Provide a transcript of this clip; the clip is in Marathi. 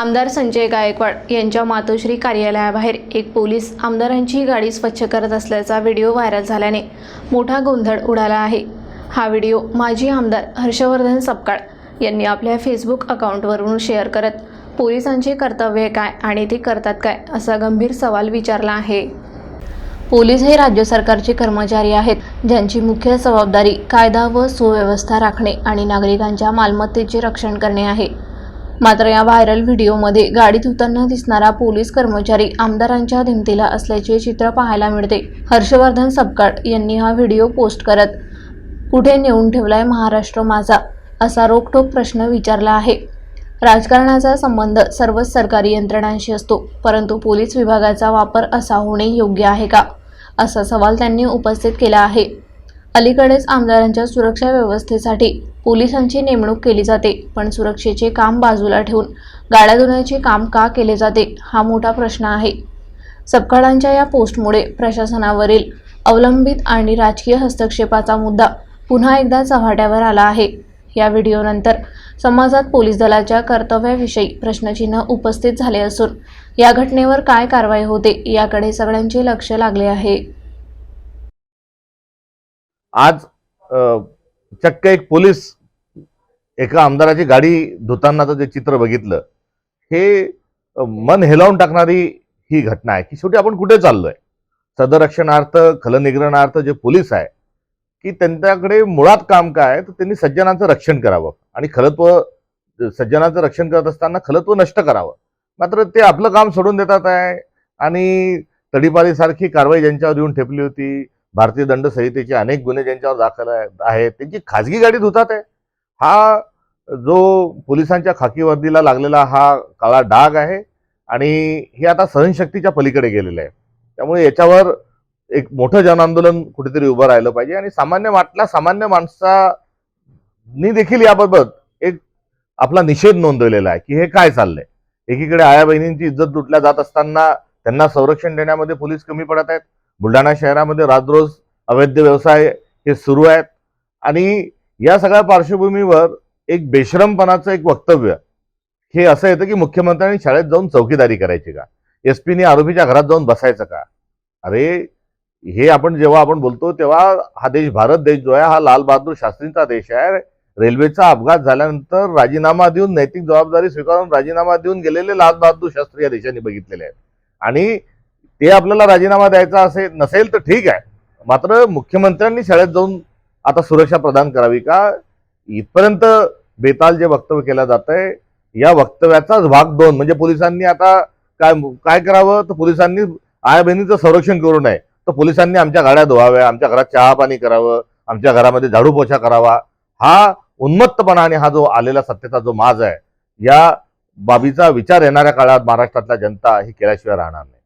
आमदार संजय गायकवाड यांच्या मातोश्री कार्यालयाबाहेर एक पोलीस आमदारांची गाडी स्वच्छ करत असल्याचा व्हिडिओ व्हायरल झाल्याने मोठा गोंधळ उडाला आहे. हा व्हिडिओ माजी आमदार हर्षवर्धन सपकाळ यांनी आपल्या फेसबुक अकाउंटवरून शेअर करत पोलिसांचे कर्तव्य काय आणि ते करतात काय? असा गंभीर सवाल विचारला आहे. पोलीस हे राज्य सरकारचे कर्मचारी आहेत ज्यांची मुख्य जबाबदारी कायदा व सुव्यवस्था राखणे आणि नागरिकांच्या मालमत्तेचे रक्षण करणे आहे. मात्र या व्हायरल व्हिडिओमध्ये गाडी धुताना दिसणारा पोलीस कर्मचारी आमदारांच्या धिमतीला असल्याचे चित्र पाहायला मिळते. हर्षवर्धन सपकाळ यांनी हा व्हिडिओ पोस्ट करत कुठे नेऊन ठेवलाय महाराष्ट्र माझा असा रोखोक प्रश्न विचारला आहे. राजकारणाचा संबंध सर्वच सरकारी यंत्रणांशी असतो परंतु पोलीस विभागाचा वापर असा होणे योग्य आहे का असा सवाल त्यांनी उपस्थित केला आहे. अलीकडेच आमदारांच्या सुरक्षा व्यवस्थेसाठी पोलिसांची नेमणूक केली जाते पण सुरक्षेचे काम बाजूला ठेवून गाड्या धुण्याचे काम का केले जाते हा मोठा प्रश्न आहे. सपकाळांच्या या पोस्टमुळे प्रशासनावरील अवलंबित आणि राजकीय हस्तक्षेपाचा मुद्दा पुन्हा एकदा चव्हाट्यावर आला आहे. या व्हिडिओनंतर समाजात पोलीस दलाच्या कर्तव्याविषयी प्रश्नचिन्ह उपस्थित झाले असून या घटनेवर काय कारवाई होते याकडे सगळ्यांचे लक्ष लागले आहे. आज चक्क एक पोलीस एका आमदाराची गाडी धुतानाचं जे चित्र बघितलं हे मन हेलावून टाकणारी ही घटना आहे. की शेवटी आपण कुठे चाललोय? सदरक्षणार्थ खलनिग्रहणार्थ जे पोलीस आहे की त्यांच्याकडे मुळात काम काय तर त्यांनी सज्जनांचं रक्षण करावं. आणि खलत्व सज्जनाचं रक्षण करत असताना खलत्व नष्ट करावं. मात्र ते आपलं काम सोडून देतात आहे. आणि तडीपारीसारखी कारवाई ज्यांच्यावर येऊन ठेपली होती भारतीय दंड संहितेचे अनेक गुन्हे ज्यांच्यावर दाखल आहेत त्यांची खाजगी गाडी धुतात आहे. हा जो पोलिसांच्या खाकी वर्दीला लागलेला हा काळा डाग आहे आणि हे आता सहनशक्तीच्या पलीकडे गेलेलं आहे. त्यामुळे याच्यावर एक मोठं जनआंदोलन कुठेतरी उभं राहिलं पाहिजे आणि सामान्य वाटला सामान्य माणसानी देखील याबाबत एक आपला निषेध नोंदवलेला आहे की हे काय चाललंय. एकीकडे आया बहिणींची इज्जत लुटल्या जात असताना त्यांना संरक्षण देण्यामध्ये पोलीस कमी पडत आहेत. बुलढाणा शहरामध्ये राजरोज अवैध व्यवसाय हे सुरू आहेत. आणि या सगळ्या पार्श्वभूमीवर एक बेशरमपणाचं एक वक्तव्य हे असं येतं की मुख्यमंत्र्यांनी शाळेत जाऊन चौकीदारी करायची का? एस पीने आरोपीच्या घरात जाऊन बसायचं का? अरे हे आपण जेव्हा आपण बोलतो तेव्हा हा देश भारत देश जो आहे हा लालबहादूर शास्त्रींचा देश आहे. रेल्वेचा अपघात झाल्यानंतर राजीनामा देऊन नैतिक जबाबदारी स्वीकारून राजीनामा देऊन गेलेले लालबहादूर शास्त्री या देशाने बघितलेले आहेत. आणि ते आपल्याला राजीनामा द्यायचा असे नसेल तर ठीक आहे. मात्र मुख्यमंत्र्यांनी शाळेत जाऊन आता सुरक्षा प्रदान करावी का? इथपर्यंत बेताल जे वक्तव्य केलं जात आहे या वक्तव्याचाच भाग दोन. म्हणजे पोलिसांनी आता काय काय करावं? तर पोलिसांनी आया बहिणीचं संरक्षण करू नये. तर पोलिसांनी आमच्या गाड्या धुवाव्या आमच्या घरात चहा पाणी करावं आमच्या घरामध्ये झाडू पोछा करावा. हा उन्मत्तपणा आणि हा जो आलेला सत्तेचा जो माज आहे या बाबीचा विचार येणाऱ्या काळात महाराष्ट्रातल्या जनता ही केल्याशिवाय राहणार नाही.